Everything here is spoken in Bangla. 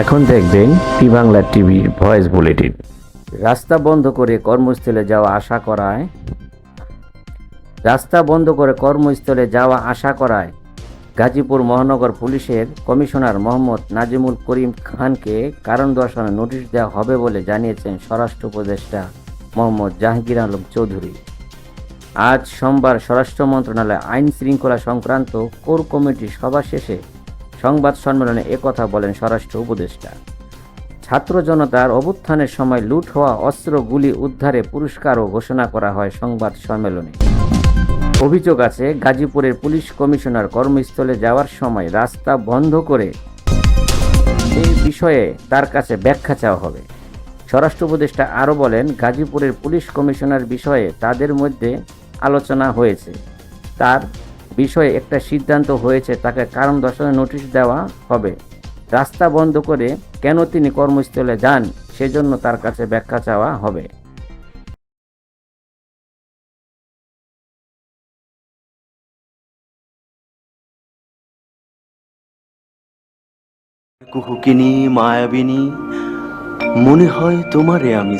এখন দেখবেন টি বাংলা টিভির ভয়েস বুলেটিন। রাস্তা বন্ধ করে কর্মস্থলে যাওয়া আশা করায়। রাস্তা বন্ধ করে কর্মস্থলে যাওয়া আশা করায়। গাজীপুর মহানগর পুলিশের কমিশনার মোহাম্মদ নাজিমুল করিম খানকে কারণ দর্শানোর নোটিশ দেওয়া হবে বলে জানিয়েছেন স্বরাষ্ট্র উপদেষ্টা মোহাম্মদ জাহাঙ্গীর আলম চৌধুরী। আজ সোমবার স্বরাষ্ট্র মন্ত্রণালয় আইন শৃঙ্খলা সংক্রান্ত কোর কমিটির সভা শেষে সংবাদ সম্মেলনে একথা বলেন স্বরাষ্ট্র উপদেষ্টা। ছাত্র জনতার অভ্যুত্থানের সময় লুট হওয়া অস্ত্রগুলি উদ্ধারে পুরস্কারও ঘোষণা করা হয় সংবাদ সম্মেলনে। অভিযোগ আছে, গাজীপুরের পুলিশ কমিশনার কর্মস্থলে যাওয়ার সময় রাস্তা বন্ধ করে এই বিষয়ে তার কাছে ব্যাখ্যা চাওয়া হবে। স্বরাষ্ট্র উপদেষ্টা আরও বলেন, গাজীপুরের পুলিশ কমিশনার বিষয়ে তাদের মধ্যে আলোচনা হয়েছে। তার বিষয়ে একটা সিদ্ধান্ত হয়েছে, তাকে কারণ দর্শানোর নোটিশ দেওয়া হবে। রাস্তা বন্ধ করে কেন তিনি কর্মস্থলে যান, সেজন্য তার কাছে ব্যাখ্যা চাওয়া হবে। কুহুকিনী, মায়াবিনী, মনে হয় তোমারে আমি